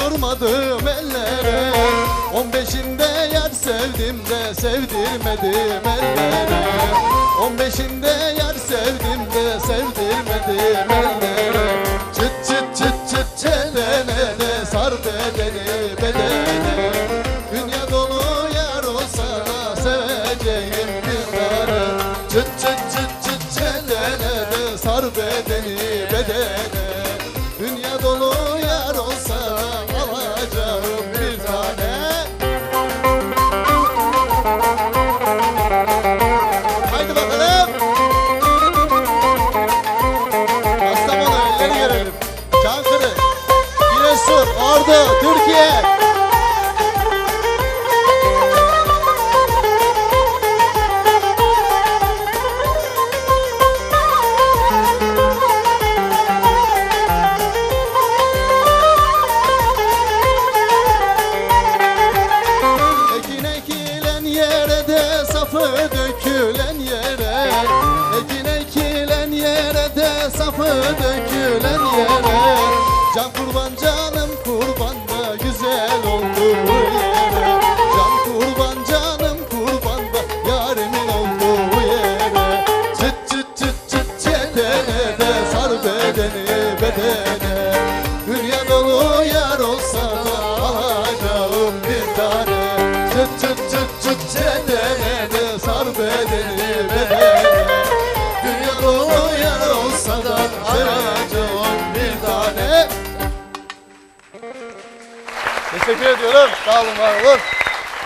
de yoldurmadım ellere. On beşinde yar sevdim de sevdirmedim ellere. On beşinde yar sevdim de sevdirmedim ellere. Çıt çıt çıt çıt çelene sar bedeni bedene Dünya dolu yar olsa seveceğim bir tane Çıt çıt çıt çıt çelene sar bedeni Giresun Ordu Türkiye. Ekin ekilen yere de safı dökülen yere. Ekin ekilen yere de safı dökülen yere. Can kurban canım kurban da güzel olduğu yere Can kurban canım kurban da yarimin olduğu yere Çıt çıt çıt çıt çetene de sar bedeni bedene. Dünya dolu yar olsa da alacağım bir tane. Çıt çıt çıt çıt çetene de sar bedeni bedene. Dünya dolu yar olsa da alacağım Teşekkür ediyorum. Sağ olun, var olun.